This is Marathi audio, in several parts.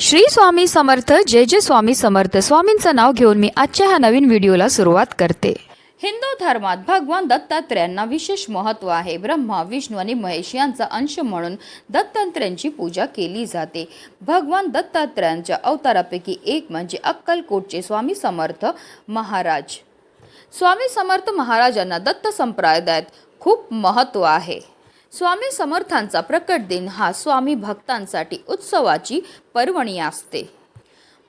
श्री स्वामी समर्थ जय जय स्वामी समर्थ. स्वामींचं नाव घेऊन मी आजच्या ह्या नवीन व्हिडिओला सुरुवात करते. हिंदू धर्मात भगवान दत्तात्र्यांना विशेष महत्त्व आहे. ब्रह्मा विष्णू आणि महेश यांचा अंश म्हणून दत्तात्र्यांची पूजा केली जाते. भगवान दत्तात्र्यांच्या अवतारापैकी एक म्हणजे अक्कलकोटचे स्वामी समर्थ महाराज. स्वामी समर्थ महाराजांना दत्त संप्रदायात खूप महत्त्व आहे. स्वामी समर्थांचा प्रकट दिन हा स्वामी भक्तांसाठी उत्सवाची पर्वणी असते.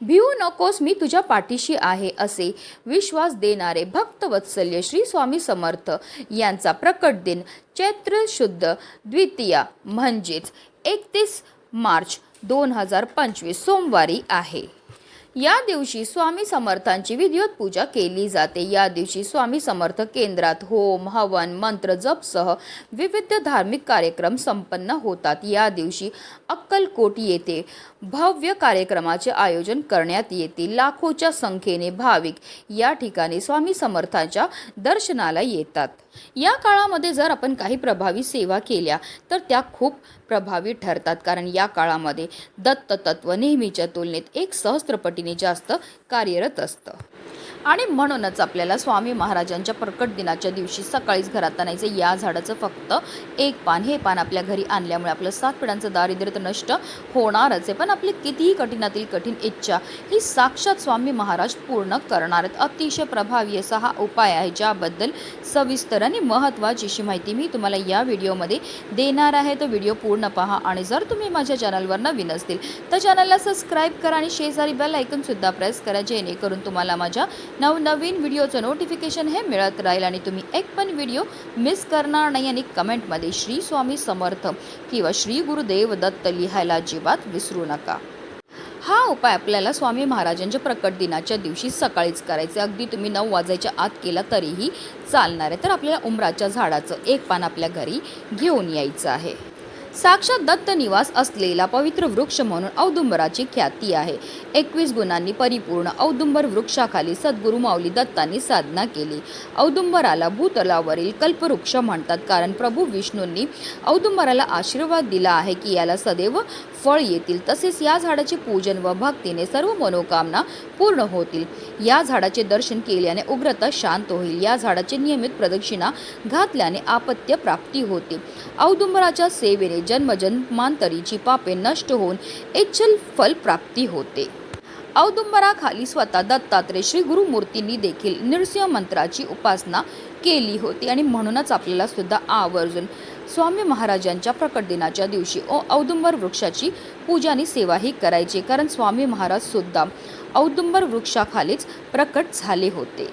भिवू नकोस मी तुझ्या पाठीशी आहे असे विश्वास देणारे भक्तवत्सल्य श्री स्वामी समर्थ यांचा प्रकट दिन चैत्र शुद्ध द्वितीया म्हणजेच एकतीस मार्च दोन हजार पंचवीस सोमवारी आहे. या दिवशी स्वामी समर्थांची विधिवत पूजा केली जाते. या दिवशी स्वामी समर्थ केंद्रात होम हवन मंत्र जपसह विविध धार्मिक कार्यक्रम संपन्न होतात. या दिवशी अक्कलकोट येथे भव्य कार्यक्रमाचे आयोजन करण्यात येते. लाखोच्या संख्येने भाविक या ठिकाणी स्वामी समर्थांच्या दर्शनाला येतात. या काळामध्ये जर आपण काही प्रभावी सेवा केल्या तर त्या खूप प्रभावी ठरतात. कारण या काळामध्ये दत्ततत्व नेहमीच्या तुलनेत एक सहस्त्रपटीने जास्त कार्यरत असतं. आणि म्हणूनच आपल्याला स्वामी महाराजांच्या प्रकट दिनाच्या दिवशी सकाळीच घरात आणायचं. या झाडाचं फक्त एक पान. हे पान आपल्या घरी आणल्यामुळे आपलं सात पिढ्यांचं दारिद्र्य तर नष्ट होणारच आहे. पण आपली कितीही कठीणातील कठीण इच्छा ही साक्षात स्वामी महाराज पूर्ण करणार आहेत. अतिशय प्रभावी असा हा उपाय आहे ज्याबद्दल सविस्तर आणि महत्त्वाची अशी माहिती मी तुम्हाला या व्हिडिओमध्ये देणार आहे. तर व्हिडिओ पूर्ण पहा आणि जर तुम्ही माझ्या चॅनलवर नवीन असतील तर चॅनलला सबस्क्राईब करा आणि शेजारी बेल ऐकूनसुद्धा प्रेस करा जेणेकरून तुम्हाला माझ्या नवनवीन व्हिडिओचं नोटिफिकेशन हे मिळत राहील आणि तुम्ही एक पण व्हिडिओ मिस करणार नाही आणि कमेंटमध्ये श्री स्वामी समर्थ किंवा श्री गुरुदेव दत्त लिहायला अजिबात विसरू नका. हा उपाय आपल्याला स्वामी महाराजांच्या प्रकट दिनाच्या दिवशी सकाळीच करायचे अगदी तुम्ही नऊ वाजायच्या आत केला तरीही चालणार आहे. तर आपल्याला उमराच्या झाडाचं एक पान आपल्या घरी घेऊन यायचं आहे. साक्षात दत्त निवास असलेला पवित्र वृक्ष म्हणून औदुंबराची ख्याती आहे. एकवीस गुणांनी परिपूर्ण औदुंबर वृक्षाखाली सद्गुरू माऊली दत्तांनी साधना केली. औदुंबराला भूतलावरील कल्पवृक्ष म्हणतात कारण प्रभू विष्णूंनी औदुंबराला आशीर्वाद दिला आहे की याला सदैव फळ येतील तसेच या झाडाचे पूजन व भक्तीने सर्व मनोकामना पूर्ण होतील. या झाडाचे दर्शन केल्याने उग्रता शांत होईल. या झाडाचे नियमित प्रदक्षिणा घातल्याने आपत्य प्राप्ती होते. औदुंबराच्या सेवेने जन्मजन्मांतरीची पापे नष्ट होऊन एचल फल प्राप्ती होते. औदुंबराखाली स्वतः दत्तात्रय श्री गुरुमूर्तींनी देखील नृसिंह मंत्राची उपासना केली होती आणि म्हणूनच आपल्याला सुद्धा आवर्जून स्वामी महाराजांच्या प्रकट दिनाच्या दिवशी ओ औदुंबर वृक्षाची पूजा आणि सेवाही करायची कारण स्वामी महाराज सुद्धा औदुंबर वृक्षाखालीच प्रकट झाले होते.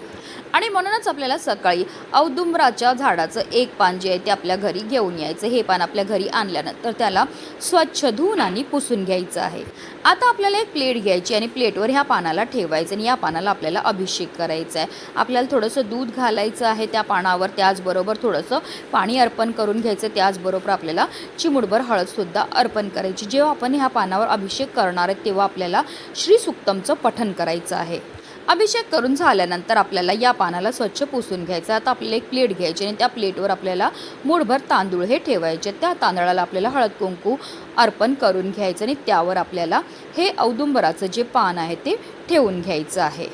आणि म्हणूनच आपल्याला सकाळी औदुंबराच्या झाडाचं एक पान जे आहे ते आपल्या घरी घेऊन यायचं. हे पान आपल्या घरी आणल्यानंतर त्याला स्वच्छ धुवून आणि पुसून घ्यायचं आहे. आता आपल्याला एक प्लेट घ्यायची आणि प्लेटवर ह्या पानाला ठेवायचं आणि या पानाला आपल्याला अभिषेक करायचा आहे. आपल्याला थोडंसं दूध घालायचं आहे त्या पानावर त्याचबरोबर थोडंसं पाणी अर्पण करून घ्यायचं त्याचबरोबर आपल्याला चिमुडभर हळदसुद्धा अर्पण करायची. जेव्हा आपण ह्या पानावर अभिषेक करणार आहे तेव्हा आपल्याला श्री सुक्तमचं पठण करायचं आहे. अभिषेक करून झाल्यानंतर आपल्याला या पानाला स्वच्छ पुसून घ्यायचं आता आपल्याला एक प्लेट घ्यायची आणि त्या प्लेटवर आपल्याला मूठभर तांदूळ हे ठेवायचे त्या तांदळाला आपल्याला हळद कुंकू अर्पण करून घ्यायचं आणि त्यावर आपल्याला हे औदुंबराचं जे पान आहे ते ठेवून घ्यायचं आहे.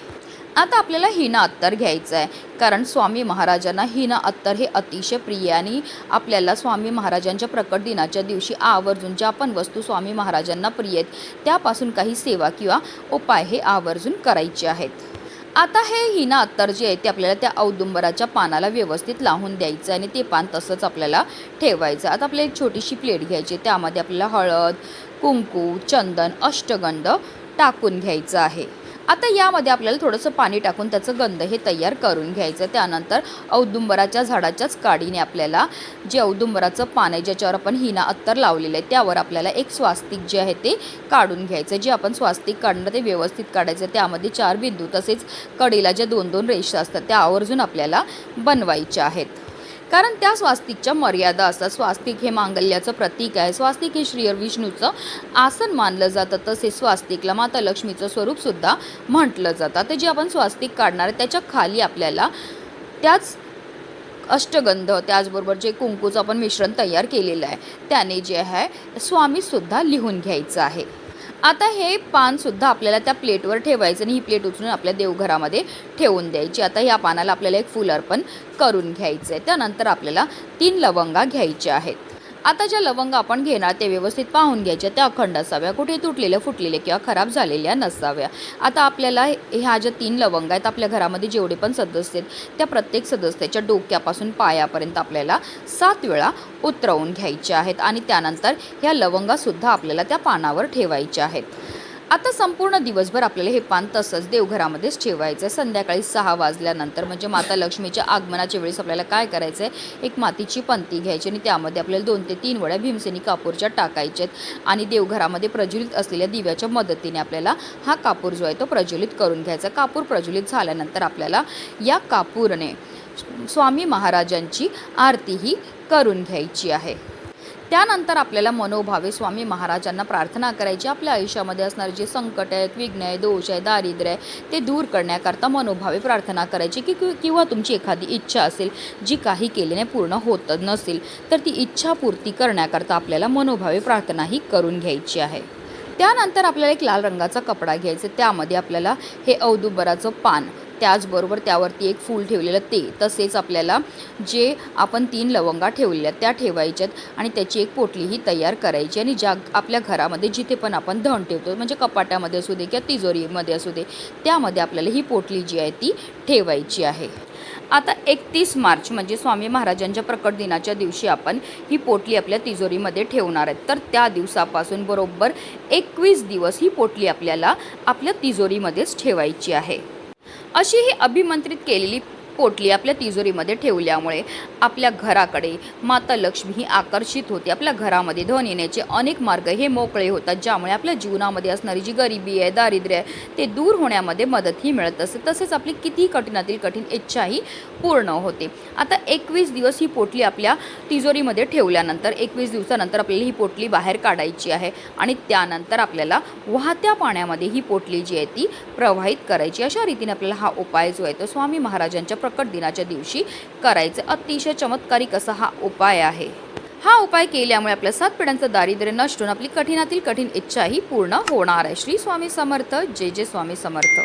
आता आपल्याला हिना अत्तर घ्यायचं आहे कारण स्वामी महाराजांना हिना अत्तर हे अतिशय प्रिय आणि आपल्याला स्वामी महाराजांच्या प्रकट दिनाच्या दिवशी आवर्जून ज्या पण वस्तू स्वामी महाराजांना प्रिय आहेत त्यापासून काही सेवा किंवा उपाय हे आवर्जून करायचे आहेत. आता हे हिना अत्तर जे आहे ते आपल्याला त्या औदुंबराच्या पानाला व्यवस्थित लावून द्यायचं आणि ते पान तसंच आपल्याला ठेवायचं आता आपल्याला एक छोटीशी प्लेट घ्यायची त्यामध्ये आपल्याला हळद कुंकू चंदन अष्टगंध टाकून घ्यायचं आहे. आता यामध्ये आपल्याला थोडंसं पाणी टाकून त्याचं गंध हे तयार करून घ्यायचं. त्यानंतर औदुंबराच्या झाडाच्याच काडीने आपल्याला जे औदुंबराचं पान आहे ज्याच्यावर आपण हिना अत्तर लावलेलं आहे त्यावर आपल्याला एक स्वास्तिक जे आहे ते काढून घ्यायचं. जे आपण स्वास्तिक काढणं ते व्यवस्थित काढायचं. त्यामध्ये चार बिंदू तसेच कडेला ज्या दोन दोन रेषा असतात त्या आवर्जून आपल्याला बनवायच्या आहेत. कारण त्या स्वास्तिकच्या मर्यादा असतात. स्वास्तिक हे मांगल्याचं प्रतीक आहे. स्वास्तिक हे श्री विष्णूचं आसन मानलं जातं. तसेच स्वास्तिकला माता लक्ष्मीचं स्वरूपसुद्धा म्हटलं जातं. ते जे आपण स्वास्तिक काढणार आहे त्याच्याखाली आपल्याला त्याच अष्टगंध त्याचबरोबर जे कुंकूचं आपण मिश्रण तयार केलेलं आहे त्याने जे आहे स्वामीसुद्धा लिहून घ्यायचं आहे. आता हे पान सुद्धा आपल्याला त्या प्लेटवर ठेवायचं आणि ही प्लेट उचलून आपल्या देवघरामध्ये ठेवून द्यायची. आता या पानाला आपल्याला एक फुल अर्पण करून घ्यायचं आहे त्यानंतर आपल्याला तीन लवंगा घ्यायच्या आहेत. आता ज्या लवंग आपण घेणार ते व्यवस्थित पाहून घ्यायच्या त्या अखंड असाव्या. कुठे तुटलेल्या फुटलेल्या किंवा खराब झालेल्या नसाव्या. आता आपल्याला ह्या ज्या तीन लवंग आहेत आपल्या घरामध्ये जेवढे पण सदस्य आहेत त्या प्रत्येक सदस्याच्या डोक्यापासून पायापर्यंत आपल्याला सात वेळा उतरवून घ्यायच्या आहेत. आणि त्यानंतर ह्या लवंगासुद्धा आपल्याला त्या पानावर ठेवायच्या आहेत. आता संपूर्ण दिवसभर आपल्याला हे पान तसंच देवघरामध्येच ठेवायचं आहे संध्याकाळी सहा वाजल्यानंतर म्हणजे माता लक्ष्मीच्या आगमनाच्या वेळेस आपल्याला काय करायचं आहे एक मातीची पंती घ्यायची आणि त्यामध्ये आपल्याला दोन ते तीन वड्या भीमसेनी कापूरच्या टाकायच्या आहेत आणि देवघरामध्ये प्रज्वलित असलेल्या दिव्याच्या मदतीने आपल्याला हा कापूर जो आहे तो प्रज्वलित करून घ्यायचा. कापूर प्रज्वलित झाल्यानंतर आपल्याला या कापूरने स्वामी महाराजांची आरतीही करून घ्यायची आहे. त्यानंतर आपल्याला मनोभावे स्वामी महाराजांना प्रार्थना करायची. आपल्या आयुष्यामध्ये असणारे जे संकट आहेत विघ्न आहे दोष आहे दारिद्र्य आहे ते दूर करण्याकरता मनोभावे प्रार्थना करायची की किंवा तुमची एखादी इच्छा असेल जी काही केल्याने पूर्ण होत नसेल तर ती इच्छा पूर्ती करण्याकरता आपल्याला मनोभावे प्रार्थनाही करून घ्यायची आहे. त्यानंतर आपल्याला एक लाल रंगाचा कपडा घ्यायचा त्यामध्ये आपल्याला हे औदुबराचं पान त्याचबरोबर त्यावरती एक फूल ठेवलेलं ते तसेच आपल्याला जे आपण तीन लवंगा ठेवलेल्या त्या ठेवायच्यात आणि त्याची एक पोटलीही तयार करायची आणि ज्या आपल्या घरामध्ये जिथे पण आपण धन ठेवतो म्हणजे कपाटामध्ये असू दे किंवा तिजोरीमध्ये असू दे त्यामध्ये आपल्याला ही पोटली जी आहे ती ठेवायची आहे. आता एकतीस मार्च म्हणजे स्वामी महाराजांच्या प्रकट दिनाच्या दिवशी आपण ही पोटली आपल्या तिजोरीमध्ये ठेवणार आहेत. तर त्या दिवसापासून बरोबर एकवीस दिवस ही पोटली आपल्याला आपल्या तिजोरीमध्येच ठेवायची आहे. अशी ही अभिमंत्रित केलेली पोटली आपल्या तिजोरीमध्ये ठेवल्यामुळे आपल्या घराकडे माता लक्ष्मी ही आकर्षित होते. आपल्या घरामध्ये धन येण्याचे अनेक मार्ग हे मोकळे होतात ज्यामुळे आपल्या जीवनामध्ये असणारी जी गरिबी आहे दारिद्र्य आहे ते दूर होण्यामध्ये मदतही मिळत असते. तसेच आपली किती कठीणातील कठीण इच्छाही पूर्ण होते. आता एकवीस दिवस ही पोटली आपल्या तिजोरीमध्ये ठेवल्यानंतर एकवीस दिवसानंतर आपल्याला ही पोटली बाहेर काढायची आहे आणि त्यानंतर आपल्याला वाहत्या पाण्यामध्ये ही पोटली जी आहे ती प्रवाहित करायची. अशा रीतीने आपल्याला हा उपाय जो आहे तो स्वामी महाराजांच्या प्रकट दिनाच्या दिवशी करायचं अतिशय चमत्कारिक असा हा उपाय आहे. हा उपाय केल्यामुळे आपल्या सात पिढ्यांचं दारिद्र्य नष्ट होऊन आपली कठीणातील कठीण इच्छाही पूर्ण होणार आहे. श्री स्वामी समर्थ. जय जय स्वामी समर्थ.